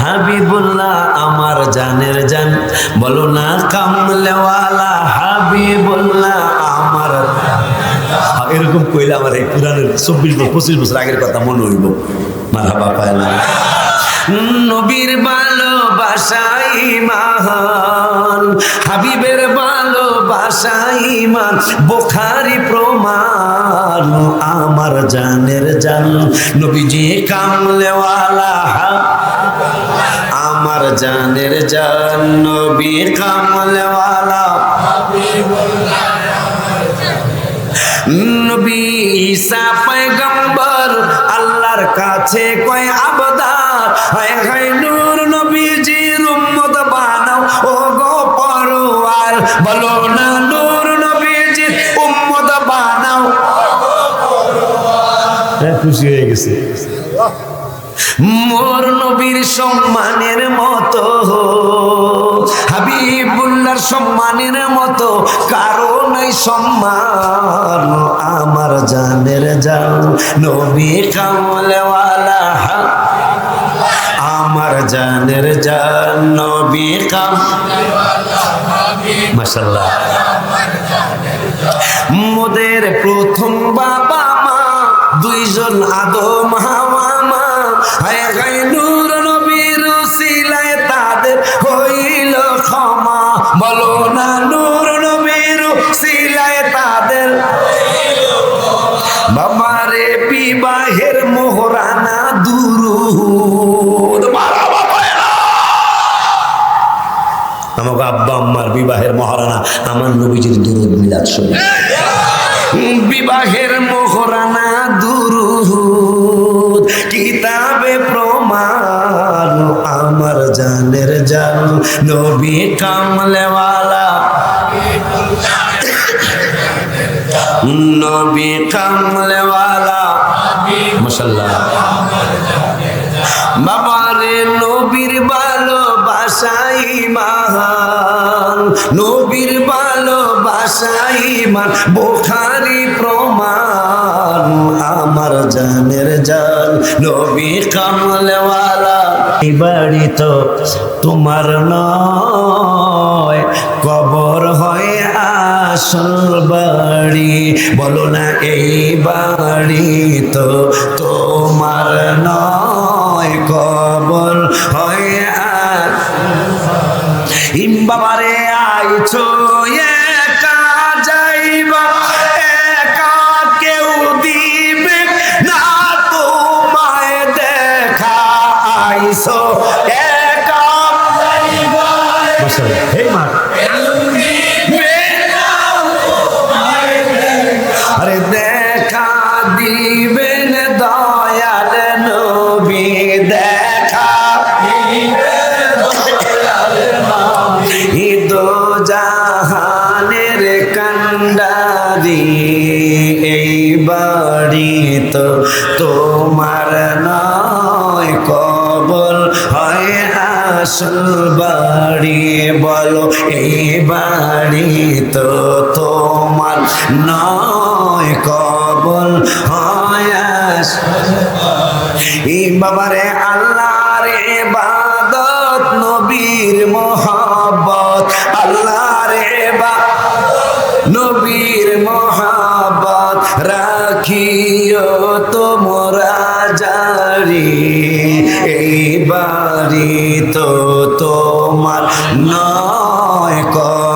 হাবিবুল্লাহ আমার জানের জান। বলো না কামলেওয়ালা, হাবিবুল্লাহ আমার এরকম কইলে আমার এই পুরানের চব্বিশ বছর, পঁচিশ বছর আগের কথা মনে হইব মারা বাপায় নবীর ভালোবাসাই মহান হাবিবের ভালোবাসাই মান, বোখারি প্রমাণ, আমার জানের জান, নবীজি কামলেওয়ালা, আমার জানের জান, নবী কামলেওয়ালা, নবী ঈসা পয়গম্বর, আল্লাহর কাছে কয় আবদার, হায় হায় নূর বলো না নূর নবীজির উম্মত বানাও। খুশি হয়ে গেছে। মোর নবীর সম্মানের মতো হাবিবুল্লাহর সম্মানের মতো কারও নাই সম্মান। আমার জানের জান নবী কামলেওয়ালা। আমার জানের জান নবী কাম মাশাল্লাহ মোদের প্রথম বাবা মা, দুইজন আদম হাওয়া মা। হায় হায় নূর নবীর সিলায় তাদের হইল ক্ষমা। বলো না নূর নবীর সিলায় তাদের বাবারে বিবাহের মোহরানা দুরুদ মারা বাবারা আমাকে আব্বা আম্মার বিবাহের মহারানা, আমার নবীজির দুরুদ মিলাদ শুনে। বিবাহের মোহরানা দুরুদ, কিতাবে প্রমাণ, আমার জানের জান, নবী কামলেওয়ালা। নবী কামলেওয়ালা। মশাল্লাহ বাবারে নবীর ভালোবাসাই নবীর ভালোবাসাই মান বোখারি প্রমাণ, আমার জানের জান, নবী কামলেওয়ালা। বাড়ি তো তোমার নয়, কবর হয় আসল বাড়ি, বলো না এই বাড়ি তো একা যাইবা একা কেউ দিবে না তোমায় দেখা আইছো কান্ডারি এই বাড়ি তো তোমার নয়, কবল হয় আসল বাড়ি। বলো, এই বাড়ি তো তোমার নয়, কবল হয় বাবারে আল্লাহর মোহাব্বত রাখিও তোমরা জারি এই বাড়ি তো তোমার নয় কর